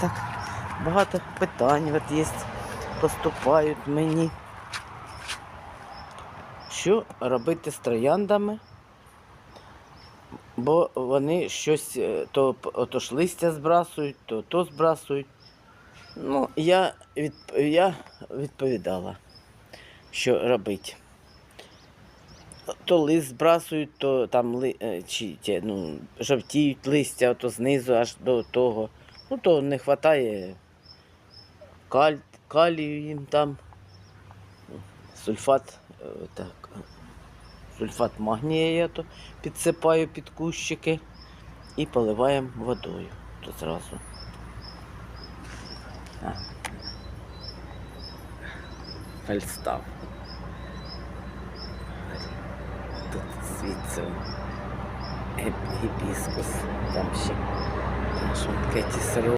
так багато питань от є, поступають мені. Що робити з трояндами? Бо вони щось е, то, то ж листя збрасують, то то збрасують. Ну, я, від, я відповідала, що робити. То лист збрасують, то там ли, е, чи, ну, жовтіють листя, то знизу аж до того. Ну, то не вистачає каль, калію їм там, сульфат, е, так, сульфат магнія я то підсипаю під кущики і поливаємо водою. То зразу. А. Фальстав. Тут звідси гібіскус, там ще. Там що Кеті